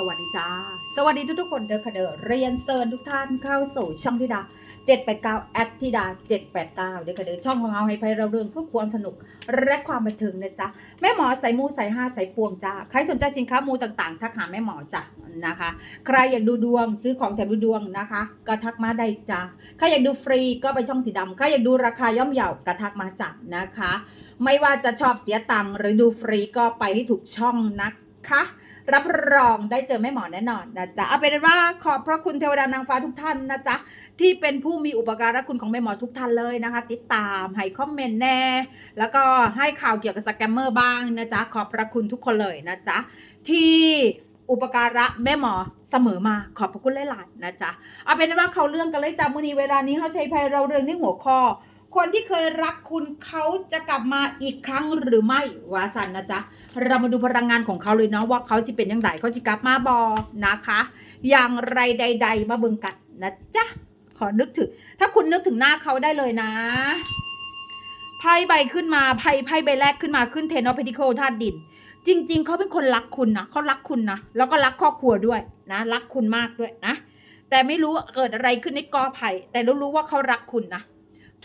สวัสดีจ้า สวัสดีทุกทุกคนเด้อค่ะเด้อเรียนเซิญทุกท่านเข้าสู่ช่องธิดา 789แอดธิดา 789 เด้อค่ะเด้อช่องของเราให้ภัยเราเรื่องเพื่อความสนุกและความบันเทิงนะจ๊ะ แม่หมอใส่มูใส่ห้าใส่ปวงจ้า ใครสนใจสินค้ามูต่างๆ ทักหาแม่หมอจ้ะนะคะ ใครอยากดูดวงซื้อของแถมดูดวงนะคะ ก็ทักมาได้จ้า ใครอยากดูฟรีก็ไปช่องสีดำใครอยากดูราคาย่อมเยาวก็ทักมาจ้ะนะคะ ไม่ว่าจะชอบเสียตังค์หรือดูฟรีก็ไปที่ถูกช่องนะคะ รับรองได้เจอแม่หมอแน่นอนนะจ๊ะเอาเป็นว่าขอบพระคุณเทวดานางฟ้าทุกท่านนะจ๊ะที่เป็นผู้มีอุปการะคุณของแม่หมอทุกท่านเลยนะคะ ติดตามให้คอมเมนต์แน่ แล้วก็ให้ข่าวเกี่ยวกับสแกมเมอร์บ้างนะจ๊ะขอบพระคุณทุกคนเลยนะจ๊ะที่อุปการะแม่หมอเสมอมาขอบพระคุณหลายๆนะจ๊ะเอาเป็นว่าเขาเรื่องกันเลยจ้ามือนี้เวลานี้เขาใช้ภัยเราเรื่องที่หัวข้อ คนที่เคยรักคุณเขาจะกลับมาอีกครั้งหรือไม่วาสันนะจ๊ะ เรามาดูพลังงานของเขาเลยเนาะว่าเขาจะเป็นยังไงเขาจะกลับมาบอนะคะ อย่างไรใด ๆ มาเบิ่งกันนะจ๊ะ ขอนึกถึง ถ้าคุณนึกถึงหน้าเขาได้เลยนะไพ่ใบขึ้นมาไพ่ไพ่ใบแรกขึ้นมาขึ้นเทนอพ p ดิโคธาตุดิน จริง ๆเขาเป็นคนรักคุณนะเขารักคุณนะแล้วก็รักครอบครัวด้วยนะรักคุณมากด้วยนะ แต่ไม่รู้เกิดอะไรขึ้นในกอไผ่แต่รู้รู้ว่าเขารักคุณนะ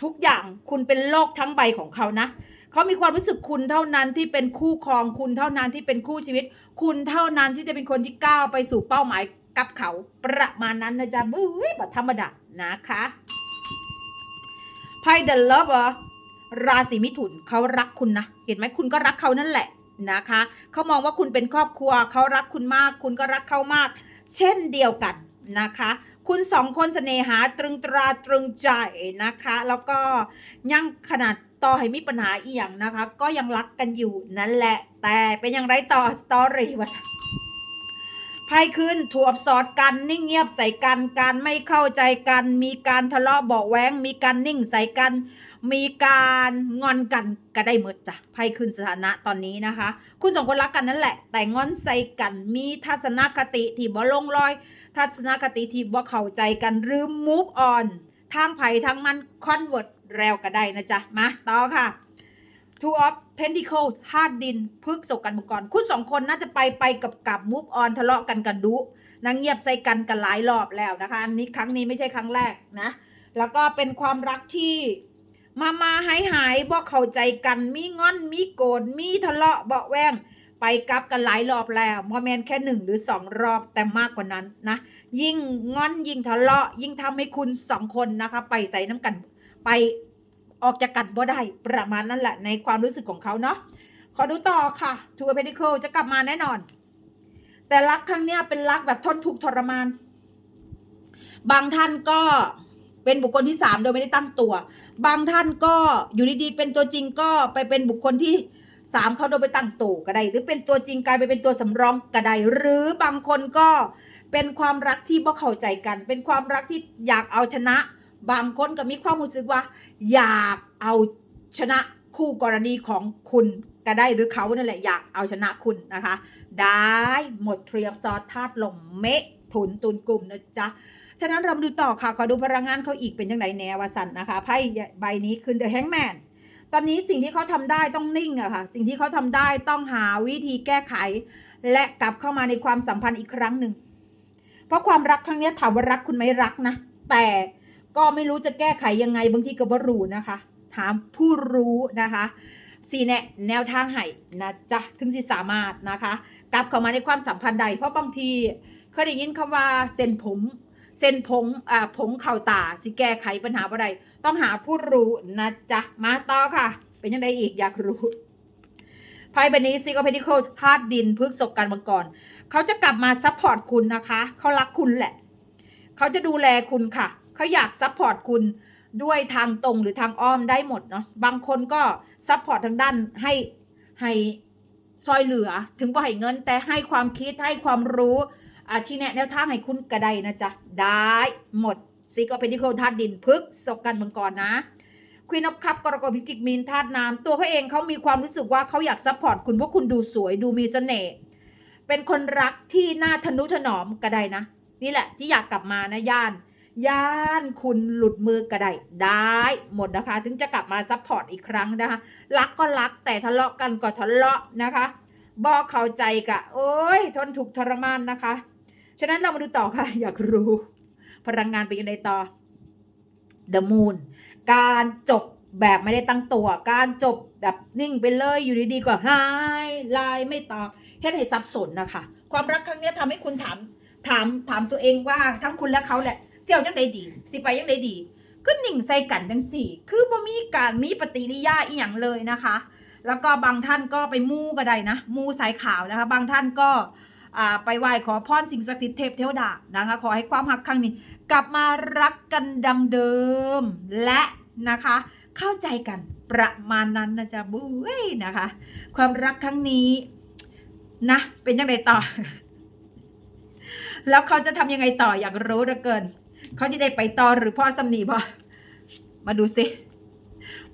ทุกอย่างคุณเป็นโลกทั้งใบของเขานะเขามีความรู้สึกคุณเท่านั้นที่เป็นคู่ครองคุณเท่านั้นที่เป็นคู่ชีวิต คุณเท่านั้นที่จะเป็นคนที่ก้าวไปสู่เป้าหมายกับเขาประมาณนั้นนะจ๊ะบุ้ยบัธรรมดานะคะไพ่เดลเลฟราศีมิถุนเขารักคุณนะ เห็นไหมคุณก็รักเขานั่นแหละนะคะเขามองว่าคุณเป็นครอบครัวเขารักคุณมาก คุณก็รักเขามาก เช่นเดียวกันนะคะ คุณสองคนเสน่หาตรึงตราตรึงใจนะคะ แล้วก็ยังขนาดต่อให้มีปัญหาอีกอย่างนะคะ ก็ยังรักกันอยู่นั่นแหละ แต่เป็นอย่างไรต่อสตอรี่วะไพ่ขึ้นถูกอับสอดกันนิ่งเงียบใส่กันการไม่เข้าใจกัน มีการทะเลาะเบาะแวงมีการนิ่งใส่กัน มีการงอนกันก็ได้หมดจ้ะไพ่ขึ้นสถานะตอนนี้นะคะ คุณสองคนรักกันนั่นแหละ แต่งอนใส่กันมีทัศนคติที่บ่ลงรอย ทัศนคติที่บ่าเข้าใจกันหรือ move on ทางไผ่ทางมัน convert แล้วก็ได้นะจ๊ะ มาต่อค่ะ two of pentacle ธาตุดินพึกษกกันมาก่อนคุณสองคนน่าจะไปไปกับกับ move on ทะเลาะกันกันดุนางเงียบใส่กันกันหลายรอบแล้วนะคะอันนี้ครั้งนี้ไม่ใช่ครั้งแรกนะ แล้วก็เป็นความรักที่มามาหายหายบ่เข้าใจกัน มีงอน มีโกรธ มีทะเลาะเบาแวง ไปกลับกันหลายรอบแล้วโมเมนต์แค่หนึ่งหรือสองรอบแต่มากกว่านั้นนะ ยิ่งงอนยิ่งทะเลาะยิ่งทำให้คุณสองคนนะคะ ไปใส่น้ำกันไปออกจากกันบ่ได้ประมาณนั้นแหละในความรู้สึกของเขาเนาะขอดูต่อค่ะทูเพดิโคจะกลับมาแน่นอน แต่รักครั้งเนี้ยเป็นรักแบบทนทุกข์ทรมาน บางท่านก็เป็นบุคคลที่สามโดยไม่ได้ตั้งตัว บางท่านก็อยู่ดีๆเป็นตัวจริงก็ไปเป็นบุคคลที่ สามเขาโดยไปตั้งตัวก็ได้ หรือเป็นตัวจริงกลายไปเป็นตัวสำรองก็ได้ หรือบางคนก็เป็นความรักที่บ่เข้าใจกัน เป็นความรักที่อยากเอาชนะ บางคนก็มีความรู้สึกว่า อยากเอาชนะคู่กรณีของคุณก็ได้หรือเขานั่นแหละอยากเอาชนะคุณนะคะ ได้หมดเทรียซอสธาตุลมเมะถุนตุนกลุ่มนะจ๊ะฉะนั้นเรามาดูต่อค่ะ ขอดูพลังงานเขาอีกเป็นยังไงแนววสันนะคะไพ่ใบนี้คือ The Hangman ตอนนี้สิ่งที่เขาทำได้ต้องนิ่งอะค่ะ สิ่งที่เขาทำได้ต้องหาวิธีแก้ไข และกลับเข้ามาในความสัมพันธ์อีกครั้งหนึ่ง เพราะความรักครั้งนี้ถามว่ารักคุณไหมรักนะ แต่ก็ไม่รู้จะแก้ไขยังไงบางทีก็บ่รู้นะคะ ถามผู้รู้นะคะสีแนะแนวทางให้นะจ๊ะถึงสิสามารถนะคะ กลับเข้ามาในความสัมพันธ์ใด เพราะบางทีเคยได้ยินคำว่าเส้นผม เส้นผงอ่าผงเข่าตาสิแก้ไขปัญหาอะไรต้องหาผู้รู้นะจ๊ะ มาต่อค่ะ เป็นยังไงอีกอยากรู้ไพ่ใบนี้ซิโกเพดิโคธาตุดินพึกษกกันมังกรเขาจะกลับมาซัพพอร์ตคุณนะคะเขารักคุณแหละ เขาจะดูแลคุณค่ะ เขาอยากซัพพอร์ตคุณด้วยทางตรงหรือทางอ้อมได้หมดเนาะบางคนก็ซัพพอร์ตทางด้านให้ให้ซอยเหลือถึงว่าให้เงินแต่ให้ความคิดให้ความรู้ อาชีแนะแนวทางให้คุณกระไดนะจ๊ะ ได้หมดซีก็เป็นที่โคธาตุดินพึกศกกันมังกรนะควีนอ f คัพกรกฎพิจิกมีนธาตุน้ำตัวเขาเองเขามีความรู้สึกว่าเขาอยากซัพพอร์ตคุณเพราะคุณดูสวยดูมีเสน่ห์เป็นคนรักที่น่าทนุถนอมกระไดนะ นี่แหละที่อยากกลับมานะย่าน ย่านคุณหลุดมือกระไดได้หมดนะคะ ถึงจะกลับมาซัพพอร์ตอีกครั้งนะคะ รักก็รักแต่ทะเลาะกันก็ทะเลาะนะคะบอกเข้าใจกะโอ้ยทนถูกข์ทรมานนะคะะนั้นเรามาดูต่อค่ะ อยากรู้ พลังงานเป็นยังไงต่อ The Moon การจบแบบไม่ได้ตั้งตัว การจบแบบนิ่งไปเลยอยู่ดีๆก็หายไลน์ไม่ตอบเฮ็ดให้สับสนนะคะ ความรักครั้งนี้ยทำให้คุณถามถามถามตัวเองว่าทั้งคุณและเขาแหละเสี่ยวยังไงดี สิไปยังไงดีก็นิ่งใส่กันจังสี่ คือบ่มีการมีปฏิกิริยาอีหยังเลยนะคะ แล้วก็บางท่านก็ไปมู่ก็ได้นะ มู่สายขาวนะคะ บางท่านก็ ไปไหว้ขอพรสิ่งศักดิ์สิทธิ์เทพเทวดานะคะ ขอให้ความรักครั้งนี้ กลับมารักกันดังเดิม และนะคะ เข้าใจกันประมาณนั้นนะจ๊ะบุ้ยนะคะ ความรักครั้งนี้นะเป็นยังไงต่อ แล้วเขาจะทำยังไงต่ออยากรู้เหลือเกิน เขาจะได้ไปต่อหรือพ่อสำนีบ่มาดูสิ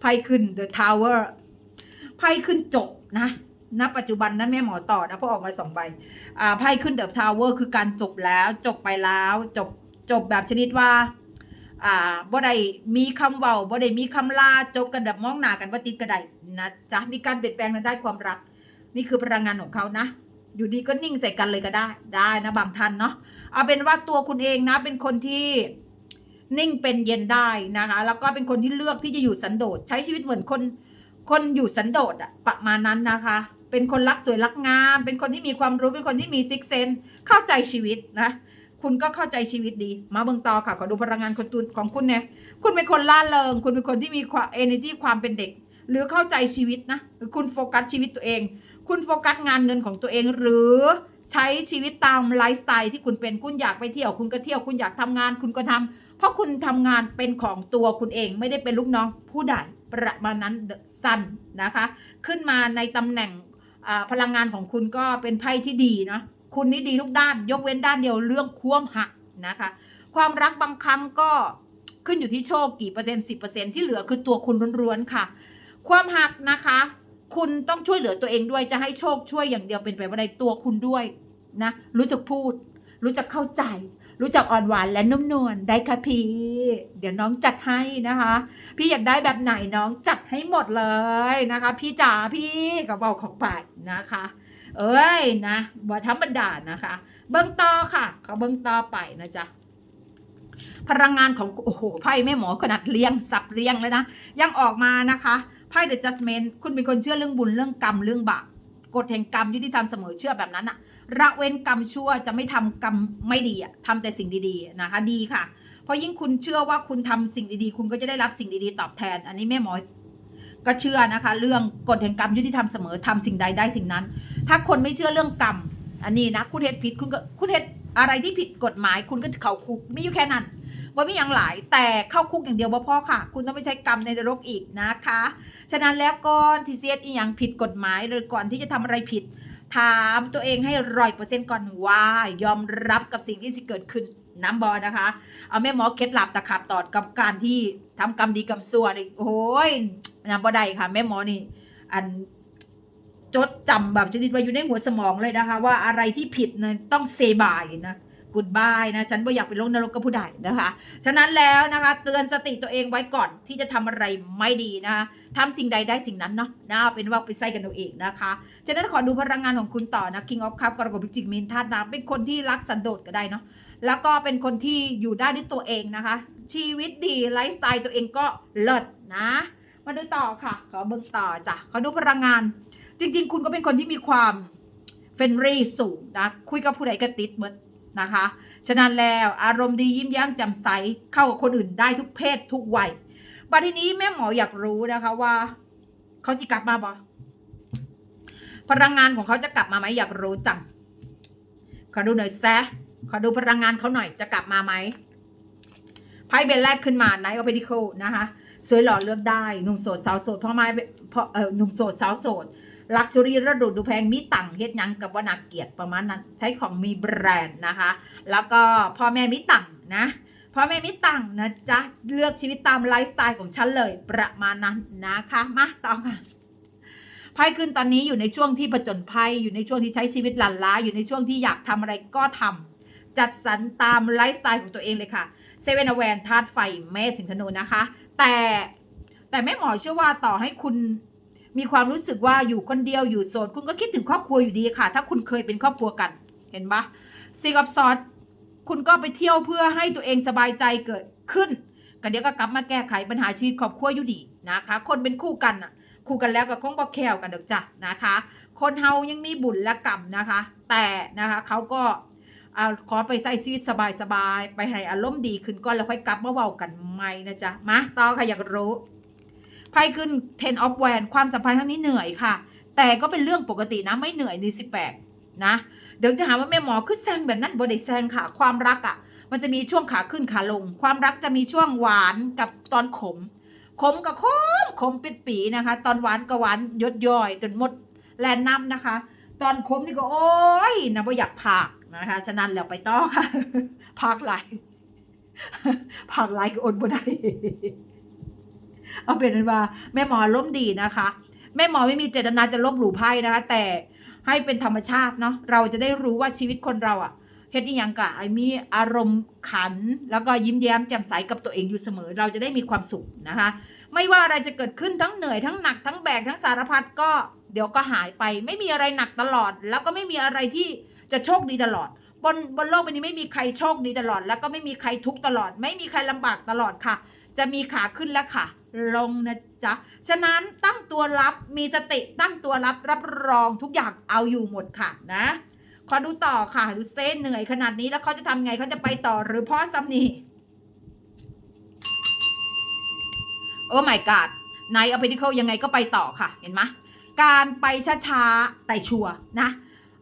ไพ่ขึ้น The Tower ไพ่ขึ้นจบนะ ณปัจจุบันนะแม่หมอต่อนะเพราะออกมาสองใบอ่าไพ่ขึ้น The Tower คือการจบแล้ว จบไปแล้ว จบจบแบบชนิดว่าอ่าบ่ได้มีคำเว้าบ่ได้มีคำลาจบกันแบบมองหน้ากันว่าติดกระไดนะจ๊ะมีการเปลี่ยนแปลงในด้ความรัก นี่คือพลังงานของเขานะ อยู่ดีก็นิ่งใส่กันเลยก็ได้ได้นะบางท่านเนาะเอาเป็นว่าตัวคุณเองนะ เป็นคนที่นิ่งเป็นเย็นได้นะคะ แล้วก็เป็นคนที่เลือกที่จะอยู่สันโดษใช้ชีวิตเหมือนคนคนอยู่สันโดษอะประมาณนั้นนะคะ เป็นคนรักสวยรักงาม เป็นคนที่มีความรู้เป็นคนที่มีซิกเซนเข้าใจชีวิตนะ คุณก็เข้าใจชีวิตดี มาเบิ่งต่อค่ะขอดูพลังงานคนตุนของคุณเนี่ยคุณเป็นคนล่าเริง คุณเป็นคนที่มีความ energy ความเป็นเด็ก หรือเข้าใจชีวิตนะคุณโฟกัสชีวิตตัวเอง คุณโฟกัสงานเงินของตัวเองหรือใช้ชีวิตตามไลฟ์สไตล์ที่คุณเป็นคุณอยากไปเที่ยว คุณก็เที่ยวคุณอยากทำงาน คุณก็ทำเพราะคุณทำงานเป็นของตัวคุณเองไม่ได้เป็นลูกน้องผู้ใดประมาณนั้นเดอะซันนะคะ ขึ้นมาในตำแหน่ง พลังงานของคุณก็เป็นไพ่ที่ดีเนาะคุณนี่ดีทุกด้าน ยกเว้นด้านเดียวเรื่องควมหักนะคะ ความรักบางครั้งก็ขึ้นอยู่ที่โชคกี่เปอร์เซ็นต์สิบเปอร์เซ็นที่เหลือคือตัวคุณล้วนๆค่ะ ความหักนะคะ คุณต้องช่วยเหลือตัวเองด้วยจะให้โชคช่วยอย่างเดียวเป็นไปไม่ได้ตัวคุณด้วยนะรู้จักพูด รู้จักเข้าใจ รู้จักอ่อนหวานและนุ่มนวลได้ค่ะพี่ เดี๋ยวน้องจัดให้นะคะ พี่อยากได้แบบไหนน้องจัดให้หมดเลยนะคะ พี่จ๋าพี่กระเป๋าของปาดนะคะ เอ้ยนะบ่ธรรมดานะคะ เบิ้งต่อค่ะเขาเบิ้งต่อไปนะจ๊ะพลังงานของโอ้โหไพ่แม่หมอขนาดเลี้ยงสับเลี้ยงแล้วนะยังออกมานะคะไพ่ The Judgment คุณเป็นคนเชื่อเรื่องบุญเรื่องกรรมเรื่องบาปกฎแห่งกรรมยุติธรรมเสมอเชื่อแบบนั้นอะ ระเว้นกรรมชั่วจะไม่ทำกรรมไม่ดีอะทำแต่สิ่งดีๆนะคะ ดีค่ะ เพราะยิ่งคุณเชื่อว่าคุณทำสิ่งดีๆ คุณก็จะได้รับสิ่งดีๆ ตอบแทน อันนี้แม่หมอก็เชื่อนะคะ เรื่องกฎแห่งกรรมยุติธรรมเสมอทำสิ่งใดได้สิ่งนั้น ถ้าคนไม่เชื่อเรื่องกรรม อันนี้นะคุณเฮ็ดผิดคุณก็คุณเฮ็ดอะไรที่ผิดกฎหมาย คุณก็เข้าคุกไม่อยู่แค่นั้นว่าม่อย่างหลายแต่เข้าคุกอย่างเดียวบ่พอค่ะ คุณต้องไม่ใช้กรรมในนรกอีกนะคะ ฉะนั้นแล้วก่อนที่เสียดอีหยังผิดกฎหมายหรือก่อนที่จะทำอะไรผิด ถามตัวเองให้ร้อยเปอร์เซ็นต์ก่อนว่ายอมรับกับสิ่งที่จะเกิดขึ้นน้ำบอนะคะ เอาแม่หมอเคล็ดลับตะขับตอดกับการที่ทำกรรมดีกรรมชั่วนี่โอ้ยนะบ่ได้ค่ะ แม่หมอนี่อันจดจำแบบชนิดว่าอยู่ในหัวสมองเลยนะคะ ว่าอะไรที่ผิดนะต้องเซบายนะ กุดบายนะ ฉันไม่อยากไปลงนรกกับผู้ใดนะคะ ฉะนั้นแล้วนะคะ เตือนสติตัวเองไว้ก่อนที่จะทำอะไรไม่ดีนะคะทำสิ่งใดได้สิ่งนั้นเนาะนะเอาเป็นว่าไปใส่กันเอาเองนะคะ ฉะนั้นขอดูพลังงานของคุณต่อนะ King of Cup กรกฎพิจิกมินธาตุน้ำเป็นคนที่รักสันโดษก็ได้เนาะแล้วก็เป็นคนที่อยู่ได้ด้วยตัวเองนะคะ ชีวิตดีไลฟ์สไตล์ตัวเองก็เลิศนะ มาดูต่อค่ะ ขอเบิ่งต่อจ้ะขอดูพลังงาน จริง ๆ คุณก็เป็นคนที่มีความเฟรนรี่สูงนะคุยกับผู้ใดก็ติดเหมือน นะคะ ฉะนั้นแล้วอารมณ์ดียิ้มแย้มแจ่มใสเข้ากับคนอื่นได้ทุกเพศทุกวัยบัดทีนี้แม่หมออยากรู้นะคะว่าเขาสิกลับมาบ่พลังงานของเขาจะกลับมาไหมอยากรู้จังขอดูหน่อยแซะขอดูพลังงานเขาหน่อยจะกลับมาไหมไพ่เบนแรกขึ้นมาไนท์ออฟเ d ิเคิลนะคะสวยหล่อเลือกได้หนุ่มโสดสาวโสดพ่อไม้พ่อเออหนุ่มโสดสาวโสด ลักชัวรี่ระดุดูแพงมีตังเฮ็ดยังกับว่านาเกียรติประมาณนั้นใช้ของมีแบรนด์นะคะ แล้วก็พ่อแม่มิตังนะพ่อแม่มิตังนะจ๊ะ เลือกชีวิตตามไลฟ์สไตล์ของฉันเลยประมาณนั้นนะคะมาต่อค่ะไพ่ขึ้นตอนนี้อยู่ในช่วงที่ผจญภัยอยู่ในช่วงที่ใช้ชีวิตหลั่นล้า อยู่ในช่วงที่อยากทำอะไรก็ทำจัดสรรตามไลฟ์สไตล์ของตัวเองเลยค่ะเซเว่นแวนธาตุไฟเมษสิงธนูนะคะ แต่แต่แม่หมอเชื่อว่าต่อให้คุณ มีความรู้สึกว่าอยู่คนเดียวอยู่โสด คุณก็คิดถึงครอบครัวอยู่ดีค่ะ ถ้าคุณเคยเป็นครอบครัวกัน เห็นปะซีกับซอสคุณก็ไปเที่ยวเพื่อให้ตัวเองสบายใจเกิดขึ้นก็เดี๋ยวก็กลับมาแก้ไขปัญหาชีวิตครอบครัวอยู่ดีนะคะ คนเป็นคู่กันอะ คู่กันแล้วก็คงบ่แควกันเดอกจ้ะนะคะ คนเฮายังมีบุญและกรรมนะคะ แต่นะคะเขาก็เอาขอไปใช้ชีวิตสบายๆไปให้อารมณ์ดีขึ้นก่อนแล้วค่อยกลับมาเว้ากันใหม่นะจ๊ะมาต่อค่ะอยากรู้ ไพ่ขึ้น ten of w a n ความสัมพันธ์ครั้งนี้เหนื่อยค่ะ แต่ก็เป็นเรื่องปกตินะไม่เหนื่อยในสิแปดนะ เดี๋ยวจะหาว่าแม่หมอคือแซงแบบนั้นบไดแซงค่ะ ความรักอะ่ะ มันจะมีช่วงขาขึ้นขาลง ความรักจะมีช่วงหวานกับตอนขม ขมกับขมขมปิดปีนะคะ ตอนหวานก็หวานยดย่อยจนหมดแลนน้ำนะคะ ตอนขมนี่ก็โอ้ยนะว่าอยากผากนะคะ ฉะนั้นแล้วไปต่อค่ะผากไหลผากไหลก็อดบ่ได้ เอาเป็นว่าแม่หมอล้มดีนะคะ แม่หมอไม่มีเจตนาจะลบหลู่ไพ่นะคะ แต่ให้เป็นธรรมชาติเนาะเราจะได้รู้ว่าชีวิตคนเราอะเฮ็ดอหยังกะไอ้มีอารมณ์ขัน แล้วก็ยิ้มแย้มแจ่มใสกับตัวเองอยู่เสมอ เราจะได้มีความสุขนะคะ ไม่ว่าอะไรจะเกิดขึ้นทั้งเหนื่อยทั้งหนักทั้งแบกทั้งสารพัดก็เดี๋ยวก็หายไป ไม่มีอะไรหนักตลอด แล้วก็ไม่มีอะไรที่จะโชคดีตลอด บนบนโลกใบนี้ไม่มีใครโชคดีตลอด แล้วก็ไม่มีใครทุกตลอด ไม่มีใครลำบากตลอดค่ะ จะมีขาขึ้นและค่ะ ลงนะจ๊ะ ฉะนั้นตั้งตัวรับมีสติตั้งตัวรับรับรองทุกอย่างเอาอยู่หมดค่ะนะขอดูต่อค่ะดูเส้นเหนื่อยขนาดนี้แล้วเขาจะทำไงเขาจะไปต่อหรือพราะซัมนี่โอ้ my god นายเอาไปที่เขายังไงก็ไปต่อค่ะ เห็นไหมการไปช้าๆ แต่ชัวร์นะ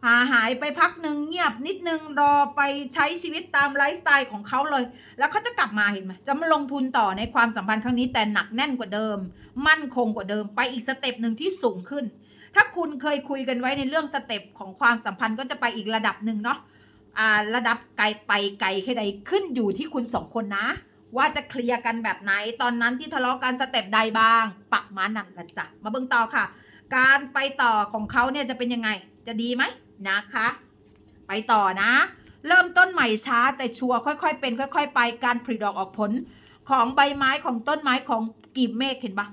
หาหายไปพักหนึ่งเงียบนิดนึงรอไปใช้ชีวิตตามไลฟ์สไตล์ของเขาเลย แล้วเขาจะกลับมาเห็นไหมจะมาลงทุนต่อในความสัมพันธ์ครั้งนี้แต่หนักแน่นกว่าเดิม มั่นคงกว่าเดิมไปอีกสเต็ปหนึ่งที่สูงขึ้น ถ้าคุณเคยคุยกันไว้ในเรื่องสเต็ปของความสัมพันธ์ก็จะไปอีกระดับหนึ่งเนาะอ่าระดับไกลไปไกลแค่ใดขึ้นอยู่ที่คุณสองคนนะ ว่าจะเคลียร์กันแบบไหนตอนนั้นที่ทะเลาะกันสเต็ปใดบ้างปักมานั่นละจ้ะมาเบิ่งต่อค่ะ การไปต่อของเขาเนี่ยจะเป็นยังไงจะดีไหม นะคะ ไปต่อนะ เริ่มต้นใหม่ช้าแต่ชัวร์ค่อย ๆ เป็น ค่อย ๆ ไปการผลิดอกออกผลของใบไม้ของต้นไม้ของกีบเมฆเห็นปะ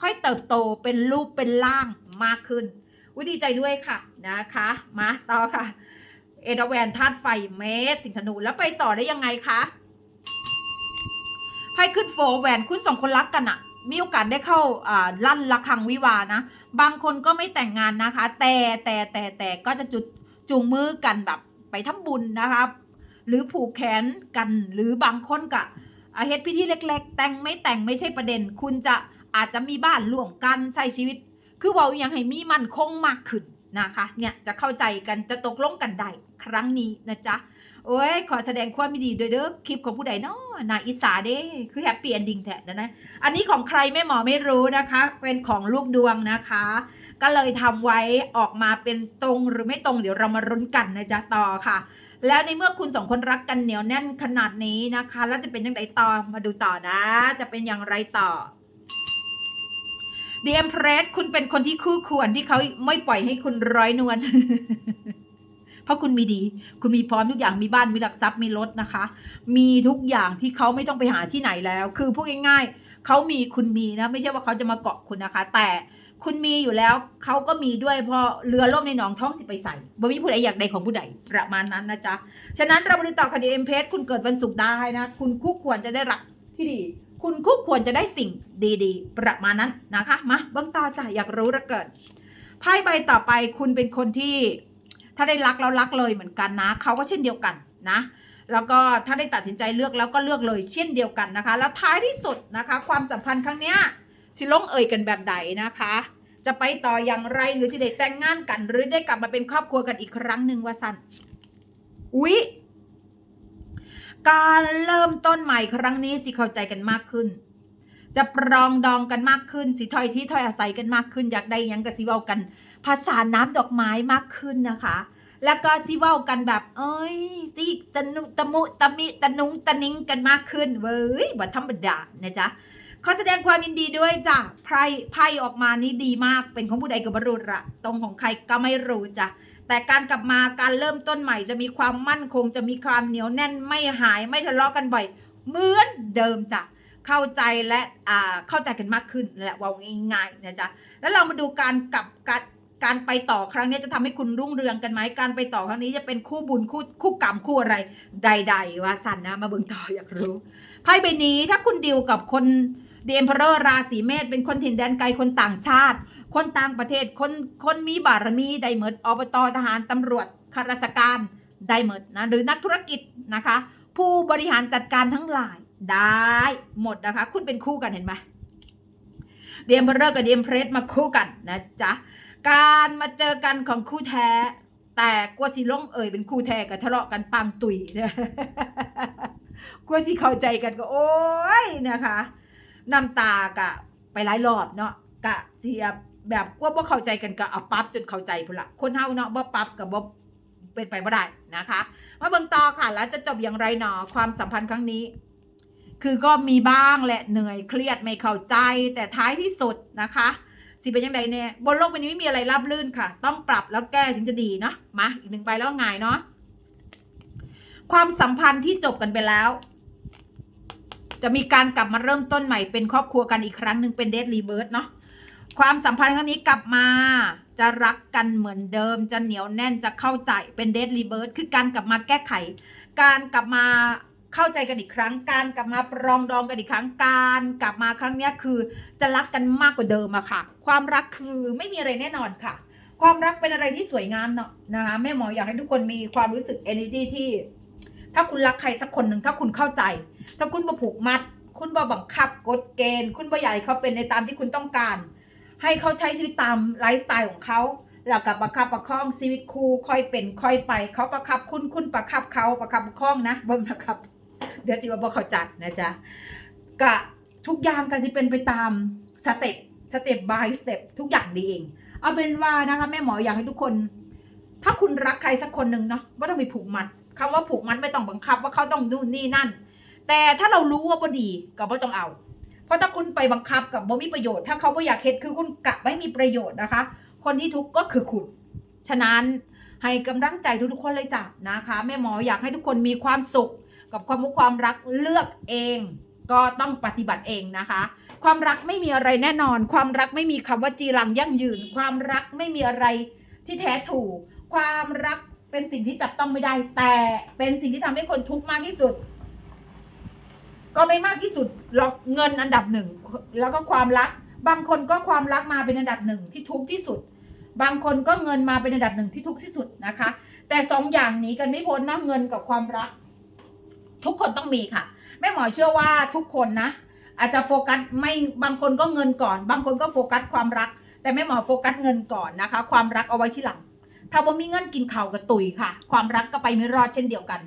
ค่อยเติบโตเป็นรูปเป็นร่างมากขึ้นวิดีใจด้วยค่ะนะคะ มาต่อค่ะเอดแวนธาตุไฟเมษสิงธนูแล้วไปต่อได้ยังไงคะไพ่ขึ้นโฟร์แหวนคุณสองคนรักกันอะมีโอกาสได้เข้าลั่นระฆังวิวานะ บางคนก็ไม่แต่งงานนะคะ แต่แต่แต่แต่ก็จะจุดจูงมือกันแบบไปทำบุญนะคะหรือผูกแขนกันหรือบางคนกะอ่าเฮ็ดพิธีเล็ก ๆ แต่งไม่แต่งไม่ใช่ประเด็น คุณจะอาจจะมีบ้านร่วมกันใช้ชีวิต คือเว่าอหยังให้มีมันคงมากขึ้นนะคะ เนี่ยจะเข้าใจกันจะตกลงกันได้ครั้งนี้นะจ๊ะ โอ้ยขอแสดงความยินดีด้วยเด้อคลิปของผู้ใดเนาะนาอิสาเด้คือแฮปปี้เอนดิ้งแท้นะนะอันนี้ของใครแม่หมอไม่รู้นะคะ เป็นของลูกดวงนะคะ ก็เลยทำไว้ออกมาเป็นตรงหรือไม่ตรงเดี๋ยวเรามารุ้นกันนะจ๊ะต่อค่ะ แล้วในเมื่อคุณสองคนรักกันเหนียวแน่นขนาดนี้นะคะ แล้วจะเป็นยังไงต่อมาดูต่อนะ จะเป็นอย่างไรต่อ The Empress คุณเป็นคนที่คู่ควรที่เขาไม่ปล่อยให้คุณร้อยนวล เพราะคุณมีดี คุณมีพร้อมทุกอย่างมีบ้านมีหลักทรัพย์มีรถนะคะ มีทุกอย่างที่เขาไม่ต้องไปหาที่ไหนแล้ว คือพูดง่ายๆเขามีคุณมีนะไม่ใช่ว่าเขาจะมาเกาะคุณนะคะ แต่คุณมีอยู่แล้วเขาก็มีด้วยเพราะเรือล่มในหนองท้องสิไปใส่บ่มีผู้ใดอยากใดของผู้ใดประมาณนั้นนะจ๊ะ ฉะนั้นเรามาดูต่อคดีเอ็มเพสคุณเกิดวันศุกร์ได้นะ คุณคู่ควรจะได้รับที่ดี คุณคู่ควรจะได้สิ่งดีๆ ประมาณนั้นนะคะ มาเบื้องต่อจ้ะอยากรู้ระเกิดไพ่ใบต่อไปคุณเป็นคนที่ ถ้าได้รักแล้วรักเลยเหมือนกันนะเขาก็เช่นเดียวกันนะแล้วก็ถ้าได้ตัดสินใจเลือกแล้วก็เลือกเลยเช่นเดียวกันนะคะ แล้วท้ายที่สุดนะคะ ความสัมพันธ์ครั้งเนี้ยสิลงเอ่ยกันแบบใดนะคะ จะไปต่ออย่างไรหรือจะได้แต่งงานกัน หรือได้กลับมาเป็นครอบครัวกันอีกครั้งหนึ่งว่าสันอุ๊ยการเริ่มต้นใหม่ครั้งนี้สิเข้าใจกันมากขึ้น จะปรองดองกันมากขึ้น สิถอยที่ถอยอาศัยกันมากขึ้น อยากได้ยังกับสิเว้ากัน ภาษาน้ำดอกไม้มากขึ้นนะคะ แล้วก็สิเว้ากันแบบ เอ้ยติตะนุตะมุตะมิตะนุงตะนิงกันมากขึ้นเว้ยบ่ธรรมดานะจ๊ะขอแสดงความยินดีด้วยจ้ะไพ่ไพ่ออกมานี่ดีมากเป็นของผู้ใดก็บรู้ละตรงของใครก็ไม่รู้จ้ะแต่การกลับมาการเริ่มต้นใหม่จะมีความมั่นคง จะมีความเหนียวแน่นไม่หายไม่ทะเลาะกันบ่อยเหมือนเดิมจ้ะเข้าใจและอ่าเข้าใจกันมากขึ้นและว่าง่ายๆนะจ๊ะแล้วเรามาดูการกลับการ การไปต่อครั้งนี้จะทำให้คุณรุ่งเรืองกันไหมการไปต่อครั้งนี้จะเป็นคู่บุญคู่คู่กรรมคู่อะไร ใด ๆ ว่าสันนะ มาเบิ่งต่ออยากรู้ไพ่ใบนี้ถ้าคุณดิวกับคนเดมเพอร์ราศีเมษเป็นคนถิ่นแดนไกลคนต่างชาติ คนต่างประเทศคนคนมีบารมีไดเมิดอบตทหารตำรวจข้าราชการไดเมิดนะหรือนักธุรกิจนะคะ ผู้บริหารจัดการทั้งหลายได้หมดนะคะ คุณเป็นคู่กันเห็นไหมเดียมเพอร์กับเดียมเพรสมาคู่กันนะจ๊ะ การมาเจอกันของคู่แท้ แต่กลัวสิลงเอ่ยเป็นคู่แท้กับทะเลาะกันปังตุยเนี่ยกลัวสิเข้าใจกันก็ โอ้ยนะคะน้ำตากะไปหลายรอบเนาะกะเสียแบบกลัวบ่เข้าใจกันก็เอาปั๊บจนเข้าใจพุ่นละคนเฮาเนาะบ่ปั๊บกับบ่เป็นไปบ่ได้นะคะมาเบิ่งต่อค่ะ แล้วจะจบอย่างไรหนอความสัมพันธ์ครั้งนี้ คือก็มีบ้างแหละเหนื่อยเครียดไม่เข้าใจแต่ท้ายที่สุดนะคะ สิเป็นยังไงเนี่ยบนโลกใบนี้ไม่มีอะไรราบรื่นค่ะ ต้องปรับแล้วแก้ถึงจะดีเนาะมาอีกหนึ่งใบแล้วไงเนาะความสัมพันธ์ที่จบกันไปแล้ว จะมีการกลับมาเริ่มต้นใหม่เป็นครอบครัวกันอีกครั้งหนึ่งเป็นเดทรีเบิร์เนาะความสัมพันธ์ครั้งนี้กลับมาจะรักกันเหมือนเดิม จะเหนียวแน่นจะเข้าใจเป็นเดทรีเบิร์คือการกลับมาแก้ไข การกลับมา เข้าใจกันอีกครั้ง การกลับมาปรองดองกันอีกครั้ง การกลับมาครั้งนี้คือจะรักกันมากกว่าเดิมอะค่ะ ความรักคือไม่มีอะไรแน่นอนค่ะ ความรักเป็นอะไรที่สวยงามเนาะนะคะแม่หมออยากให้ทุกคนมีความรู้สึก energy ที่ ถ้าคุณรักใครสักคนหนึ่งถ้าคุณเข้าใจ ถ้าคุณมาผูกมัด คุณมาบังคับกฎเกณฑ์ คุณบ่ใหญ่เขาเป็นในตามที่คุณต้องการ ให้เขาใช้ชีวิตตามไลฟ์สไตล์ของเขาแล้วกับประคับประคองชีวิตคู่ค่อยเป็นค่อยไป เขาประคับคุณคุณประคับเขาประคับประคองนะบ่ประคับ เดี๋ยวสิว่าบ่เข้าใจนะจ๊ะกะทุกอย่างก็สิเป็นไปตามสเต็ปสเต็ป by สเต็ปทุกอย่างดีเอง เอาเป็นว่านะคะแม่หมออยากให้ทุกคน ถ้าคุณรักใครสักคนหนึ่งเนาะไม่ต้องไปผูกมัดคำว่าผูกมัดไม่ต้องบังคับว่าเขาต้องนู่นนี่นั่น แต่ถ้าเรารู้ว่าบ่ดีก็บ่ต้องเอา เพราะถ้าคุณไปบังคับกับบ่มีประโยชน์ ถ้าเขาบ่อยากเฮ็ดคือคุณกะไม่มีประโยชน์นะคะ คนที่ทุกข์ก็คือคุณ ฉะนั้นให้กำลังใจทุกๆคนเลยจ้ะนะคะ แม่หมออยากให้ทุกคนมีความสุข กับความมุขความรักเลือกเอง ก็ต้องปฏิบัติเองนะคะ ความรักไม่มีอะไรแน่นอน ความรักไม่มีคำว่าจีรังยั่งยืน ความรักไม่มีอะไรที่แท้ถูก ความรักเป็นสิ่งที่จับต้องไม่ได้ แต่เป็นสิ่งที่ทำให้คนทุกข์มากที่สุด ก็ไม่มากที่สุดหรอกเงินอันดับหนึ่งแล้วก็ความรัก บางคนก็ความรักมาเป็นอันดับหนึ่งที่ทุกข์ที่สุด บางคนก็เงินมาเป็นอันดับหนึ่งที่ทุกข์ที่สุดนะคะ แต่สองอย่างนี้กันไม่พ้นนะเงินกับความรัก ทุกคนต้องมีค่ะแม่หมอเชื่อว่าทุกคนนะ อาจจะโฟกัสไม่บางคนก็เงินก่อน บางคนก็โฟกัสความรัก แต่แม่หมอโฟกัสเงินก่อนนะคะ ความรักเอาไว้ที่หลัง ถ้าบ่มีเงินกินข่าวกับตุยค่ะ ความรักก็ไปไม่รอดเช่นเดียวกัน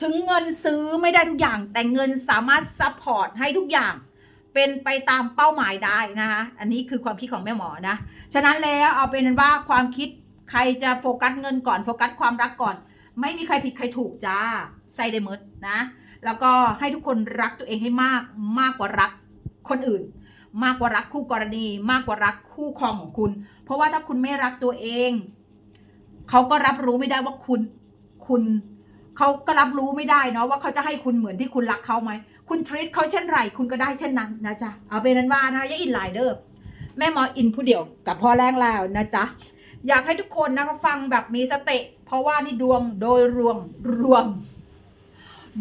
ถึงเงินซื้อไม่ได้ทุกอย่าง แต่เงินสามารถซัพพอร์ตให้ทุกอย่างเป็นไปตามเป้าหมายได้นะคะ อันนี้คือความคิดของแม่หมอนะ ฉะนั้นแล้วเอาเป็นว่าความคิดใครจะโฟกัสเงินก่อนโฟกัสความรักก่อน ไม่มีใครผิดใครถูกจ้า ใส่ได้หมดนะ แล้วก็ให้ทุกคนรักตัวเองให้มากมากกว่ารักคนอื่น มากกว่ารักคู่กรณี มากกว่ารักคู่ครองของคุณ เพราะว่าถ้าคุณไม่รักตัวเอง เขาก็รับรู้ไม่ได้ว่าคุณคุณเขาก็รับรู้ไม่ได้เนาะว่าเขาจะให้คุณเหมือนที่คุณรักเขาไหมคุณทรีตเขาเช่นไรคุณก็ได้เช่นนั้นนะจ๊ะเอาเป็นนั้นว่านะย่าอินไลเดอร์แม่หมออินผู้เดียวกับพ่อแรงแล้วนะจ๊ะอยากให้ทุกคนนะคะฟังแบบมีสติ เพราะว่านี่ดวงโดยรวมรวม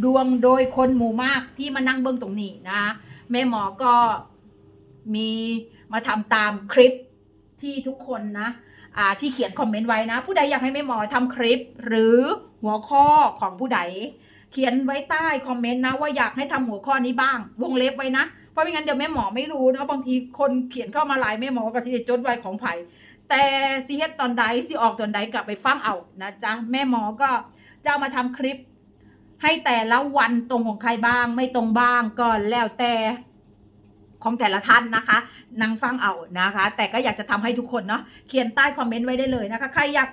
ดวงโดยคนหมู่มากที่มานั่งเบื้องตรงนี้นะแม่หมอก็มีมาทำตามคลิปที่ทุกคนนะที่เขียนคอมเมนต์ไว้นะ ผู้ใดอยากให้แม่หมอทำคลิป หรือหัวข้อของผู้ใดเขียนไว้ใต้คอมเมนต์นะว่าอยากให้ทำหัวข้อนี้บ้าง วงเล็บไว้นะ เพราะไม่งั้นเดี๋ยวแม่หมอไม่รู้นะบางทีคนเขียนเข้ามาหลายแม่หมอก็จะจดไว้ของไผ่แต่ซีเฮ็ดตอนใดสิออกตอนใดกลับไปฟังเอานะจ๊ะแม่หมอก็จะมาทำคลิป ให้แต่ละวันตรงของใครบ้าง ไม่ตรงบ้างก็แล้วแต่ของแต่ละท่านนะคะนั่งฟังเอานะคะ แต่ก็อยากจะทำให้ทุกคนเนาะเขียนใต้คอมเมนต์ไว้ได้เลยนะคะ ใครอยาก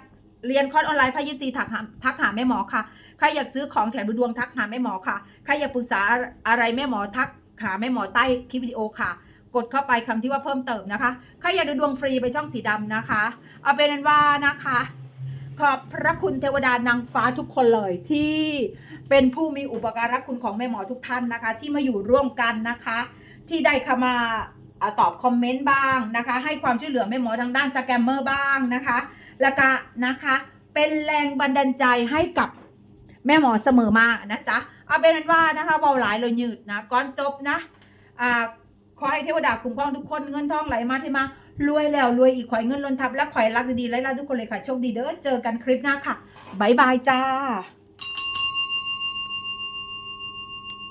เรียนคอร์สออนไลน์พายิซีทักหาทักหาแม่หมอค่ะ ใครอยากซื้อของแถมดูดวงทักหาแม่หมอค่ะ ใครอยากปรึกษาอะไรแม่หมอทักหาแม่หมอใต้คลิปวิดีโอค่ะ กดเข้าไปคำที่ว่าเพิ่มเติมนะคะ ใครอยากดูดวงฟรีไปช่องสีดำนะคะ เอาเป็นนั้นว่านะคะ ขอบพระคุณเทวดานางฟ้าทุกคนเลยที่ เป็นผู้มีอุปการะคุณของแม่หมอทุกท่านนะคะ ที่มาอยู่ร่วมกันนะคะ ที่ได้เข้ามาตอบคอมเมนต์บ้างนะคะ ให้ความช่วยเหลือแม่หมอทางด้านสแกมเมอร์บ้างนะคะ แล้วก็นะคะเป็นแรงบันดาลใจให้กับแม่หมอเสมอมานะจ๊ะเอาเป็นนั้นว่านะคะเบาหลายเลยยืดนะก่อนจบนะอ่าขอให้เทวดาคุ้มครองทุกคนเงินทองไหลมาเทมารวยแล้วรวยอีกขอยเงินล้นทับและขอยรักดีๆไล่ล่าทุกคนเลยค่ะโชคดีเด้อเจอกันคลิปหน้าค่ะบ๊ายบายจ้า